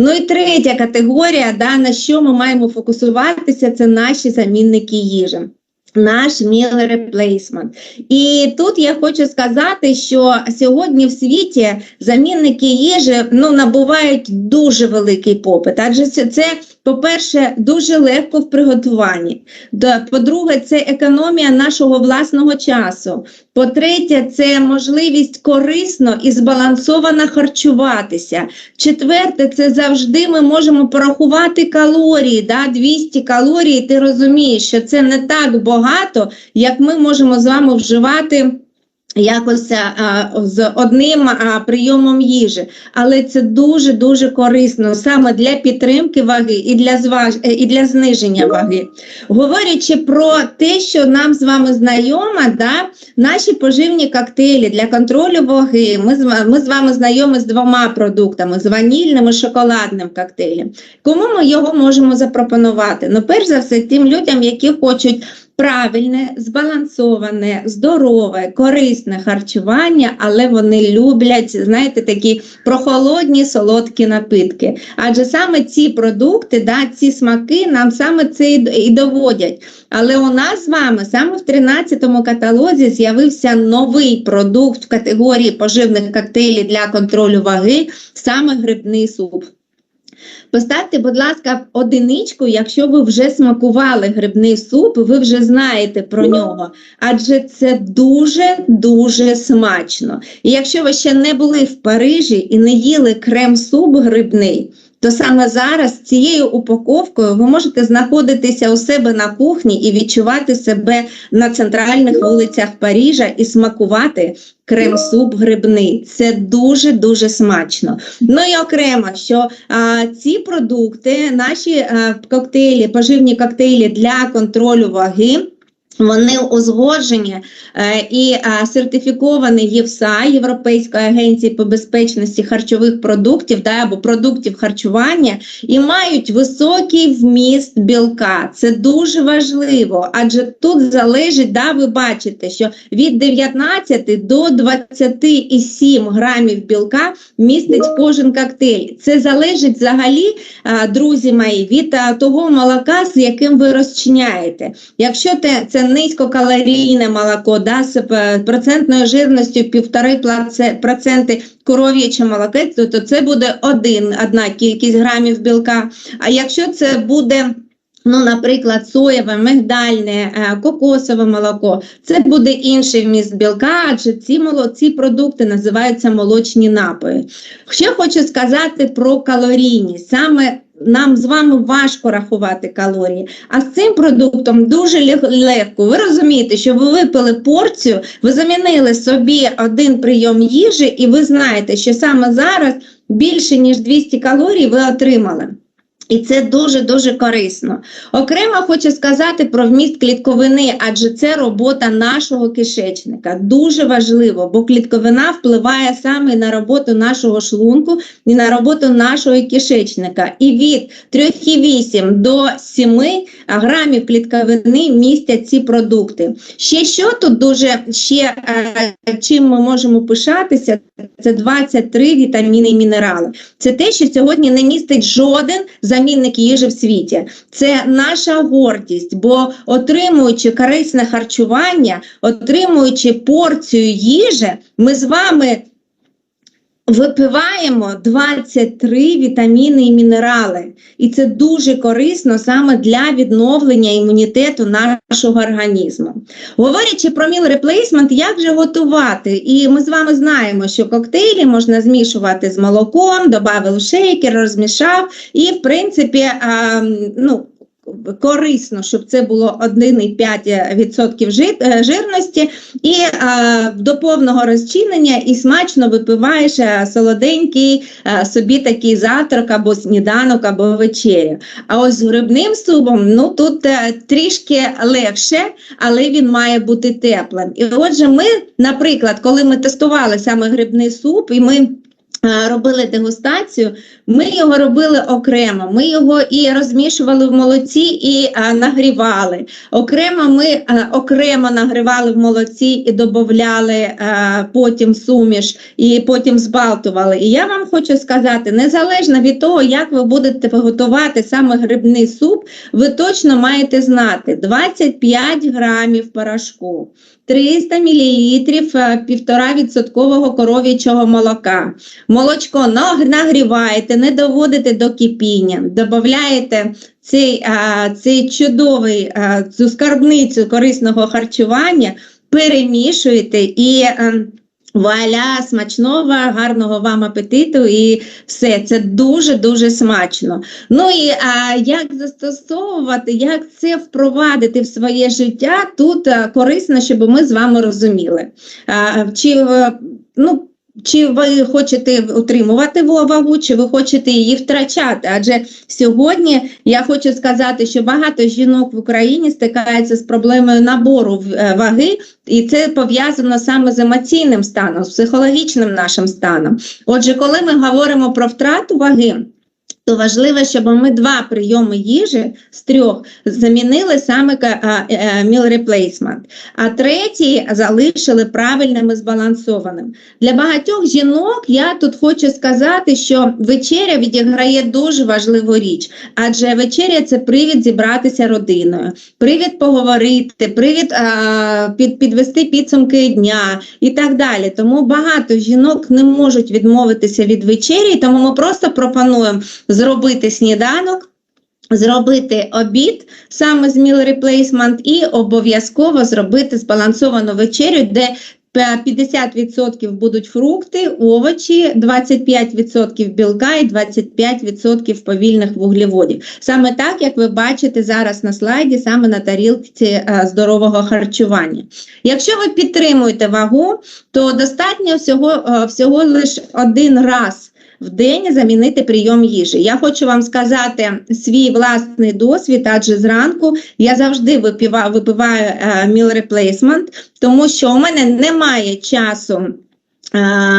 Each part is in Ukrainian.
Ну і третя категорія, да, на що ми маємо фокусуватися, це наші замінники їжі. Наш meal replacement. І тут я хочу сказати, що сьогодні в світі замінники їжі ну, набувають дуже великий попит. Адже це, по-перше, дуже легко в приготуванні. По-друге, це економія нашого власного часу. По-третє, це можливість корисно і збалансовано харчуватися. Четверте, це завжди ми можемо порахувати калорії, да, 200 калорій, ти розумієш, що це не так багато, як ми можемо з вами вживати. Якось а, з одним а, прийомом їжі, але це дуже дуже корисно саме для підтримки ваги і для зваж... е, і для зниження ваги. Говорячи про те, що нам з вами знайомо, да, наші поживні коктейлі для контролю ваги. Ми з ми з вами знайомі з двома продуктами: з ванільним і шоколадним коктейлем. Кому ми його можемо запропонувати? Ну, перш за все, тим людям, які хочуть правильне, збалансоване, здорове, корисне харчування, але вони люблять, знаєте, такі прохолодні солодкі напитки. Адже саме ці продукти, да, ці смаки нам саме це і доводять. Але у нас з вами саме в 13-му каталозі з'явився новий продукт в категорії поживних коктейлів для контролю ваги, саме грибний суп. Поставте, будь ласка, одиничку, якщо ви вже смакували грибний суп, ви вже знаєте про нього, адже це дуже-дуже смачно. І якщо ви ще не були в Парижі і не їли крем-суп грибний, то саме зараз цією упаковкою ви можете знаходитися у себе на кухні і відчувати себе на центральних вулицях Парижа і смакувати крем-суп грибний. Це дуже-дуже смачно. Ну і окремо, що а, ці продукти, наші а, коктейлі, поживні коктейлі для контролю ваги. Вони узгоджені е, і сертифіковані ЄФСА, Європейської агенції по безпечності харчових продуктів да, або продуктів харчування, і мають високий вміст білка. Це дуже важливо, адже тут залежить, да, ви бачите, що від 19 до 27 грамів білка містить кожен коктейль. Це залежить взагалі, друзі мої, від того молока, з яким ви розчиняєте. Якщо це низькокалорійне молоко, да, з е, процентною жирністю 1,5% коров'яче молоко, то, це буде один, одна кількість грамів білка. А якщо це буде Ну, наприклад, соєве, мигдальне, е, кокосове молоко, це буде інший вміст білка, адже ці, ці продукти називаються молочні напої. Ще хочу сказати про калорійність. Саме нам з вами важко рахувати калорії, а з цим продуктом дуже лег- легко. Ви розумієте, що ви випили порцію, ви замінили собі один прийом їжі, і ви знаєте, що саме зараз більше ніж 200 калорій ви отримали. І це дуже-дуже корисно. Окремо хочу сказати про вміст клітковини, адже це робота нашого кишечника. Дуже важливо, бо клітковина впливає саме на роботу нашого шлунку і на роботу нашого кишечника. І від 3,8 до 7 грамів клітковини містять ці продукти. Ще що тут дуже ще е, чим ми можемо пишатися, це 23 вітаміни і мінерали. Це те, що сьогодні не містить жоден замінник їжі в світі. Це наша гордість, бо отримуючи корисне харчування, отримуючи порцію їжі, ми з вами випиваємо 23 вітаміни і мінерали. І це дуже корисно саме для відновлення імунітету нашого організму. Говорячи про meal replacement, як же готувати? І ми з вами знаємо, що коктейлі можна змішувати з молоком, додав шейкер, розмішав, і в принципі, а, ну. Корисно, щоб це було 1,5% е, жирності, і а, до повного розчинення і смачно випиваєш солоденький а, собі такий завтрак або сніданок, або вечеря. А ось з грибним супом, ну тут е, трішки легше, але він має бути теплим. І отже, ми, наприклад, коли ми тестували саме грибний суп, і ми е, робили дегустацію, ми його робили окремо. Ми його і розмішували в молоці, і е, нагрівали. Окремо ми е, окремо нагрівали в молоці і додавали е, потім суміш, і потім збалтували. І я вам хочу сказати, незалежно від того, як ви будете готувати саме грибний суп, ви точно маєте знати 25 грамів порошку. 300 мл 1,5% коров'ячого молока. Молочко нагріваєте, не доводите до кипіння, додаєте цей, а, цей чудовий а, цю скарбницю корисного харчування, перемішуєте і. ем, Вуаля, смачного, гарного вам апетиту і все. Це дуже-дуже смачно. Ну і а, як застосовувати, як це впровадити в своє життя, тут а, корисно, щоб ми з вами розуміли. А, чи, е, ну, чи ви хочете утримувати вагу, чи ви хочете її втрачати? Адже сьогодні я хочу сказати, що багато жінок в Україні стикаються з проблемою набору е, ваги, і це пов'язано саме з емоційним станом, з психологічним нашим станом. Отже, коли ми говоримо про втрату ваги, то важливо, щоб ми два прийоми їжі з трьох замінили саме а, е, meal replacement, а третій залишили правильним і збалансованим. Для багатьох жінок я тут хочу сказати, що вечеря відіграє дуже важливу річ, адже вечеря це привід зібратися родиною, привід поговорити, привід а, під, підвести підсумки дня і так далі. Тому багато жінок не можуть відмовитися від вечері, тому ми просто пропонуємо зробити сніданок. Зробити обід саме з meal replacement і обов'язково зробити збалансовану вечерю, де 50% будуть фрукти, овочі, 25% білка і 25% повільних вуглеводів. Саме так, як ви бачите зараз на слайді, саме на тарілці е, здорового харчування. Якщо ви підтримуєте вагу, то достатньо всього, е, всього лише один раз в день замінити прийом їжі. Я хочу вам сказати свій власний досвід, адже зранку я завжди випиваю, випиваю е, meal replacement, тому що у мене немає часу. Е,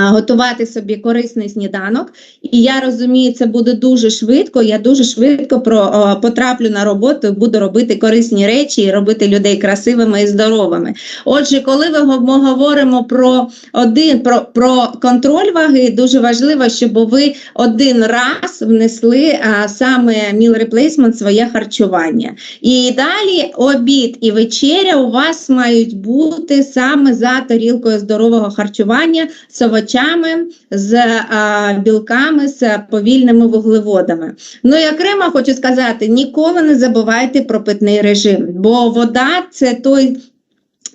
Готувати собі корисний сніданок, і я розумію, це буде дуже швидко. Я дуже швидко про, о, потраплю на роботу, буду робити корисні речі і робити людей красивими і здоровими. Отже, коли ми говоримо про один про, про контроль ваги, дуже важливо, щоб ви один раз внесли а, саме meal replacement своє харчування. І далі обід і вечеря у вас мають бути саме за тарілкою здорового харчування з овочами, з а, білками, з повільними вуглеводами. Ну і окремо хочу сказати: ніколи не забувайте про питний режим, бо вода це той.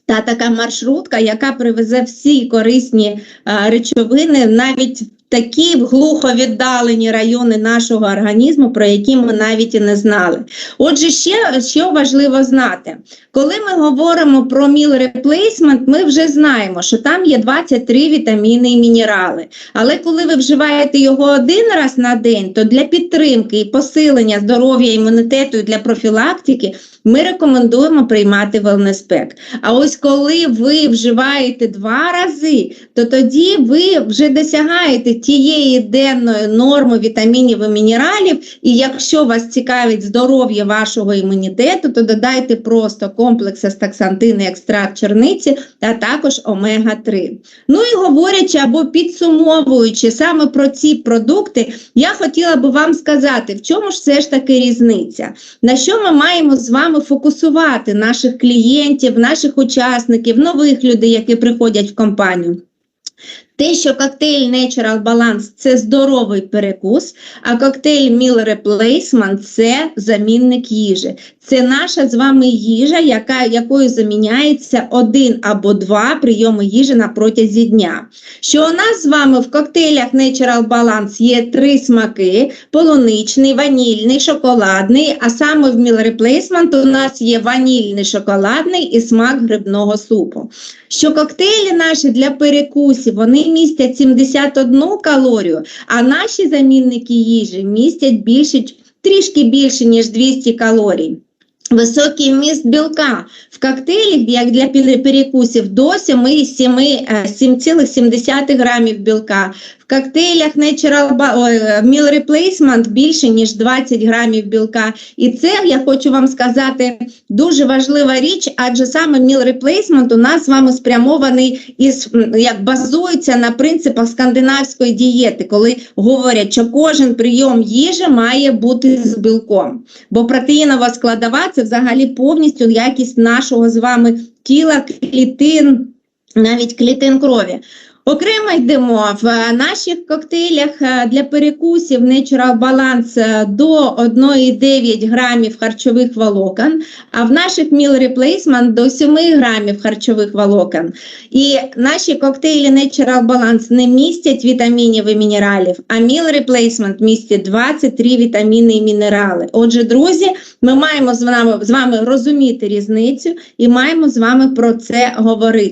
Та така маршрутка, яка привезе всі корисні а, речовини, навіть такі глухо віддалені райони нашого організму, про які ми навіть і не знали. Отже, ще, що важливо знати, коли ми говоримо про meal replacement, ми вже знаємо, що там є 23 вітаміни і мінерали. Але коли ви вживаєте його один раз на день, то для підтримки і посилення здоров'я імунітету і для профілактики ми рекомендуємо приймати pack. А ось коли ви вживаєте два рази, то тоді ви вже досягаєте тієї денної норми вітамінів і мінералів. І якщо вас цікавить здоров'я вашого імунітету, то додайте просто комплекс астаксантин і екстракт черниці, а також омега-3. Ну і говорячи або підсумовуючи саме про ці продукти, я хотіла би вам сказати, в чому ж все ж таки різниця, на що ми маємо з вами фокусувати наших клієнтів, наших учасників, нових людей, які приходять в компанію. Те, що коктейль Natural Balance – це здоровий перекус, а коктейль Meal Replacement – це замінник їжі. Це наша з вами їжа, яка, якою заміняється один або два прийоми їжі на протязі дня. Що у нас з вами в коктейлях Natural Balance є три смаки: полуничний, ванільний, шоколадний, а саме в Meal Replacement у нас є ванільний, шоколадний і смак грибного супу. Що коктейлі наші для перекусів, вони містять 71 калорію, а наші замінники їжі містять більше, трішки більше, ніж 200 калорій. Високий вміст білка в коктейлі, як для перекусів, до 7,7 е, 7,7 грамів білка. В коктейлях Natural е, Meal Replacement більше, ніж 20 грамів білка. І це, я хочу вам сказати, дуже важлива річ, адже саме Meal Replacement у нас з вами спрямований із, як базується на принципах скандинавської дієти, коли говорять, що кожен прийом їжі має бути з білком. Бо протеїнова складова це взагалі повністю якість нашого з вами тіла, клітин, навіть клітин крові. Окремо йдемо в е, наших коктейлях е, для перекусів Natural Balance е, до 1,9 грамів харчових волокон, а в наших Meal Replacement до 7 грамів харчових волокон. І наші коктейлі Natural Balance не містять вітамінів і мінералів, а Meal Replacement містить 23 вітаміни і мінерали. Отже, друзі, ми маємо з вами, з вами розуміти різницю і маємо з вами про це говорити.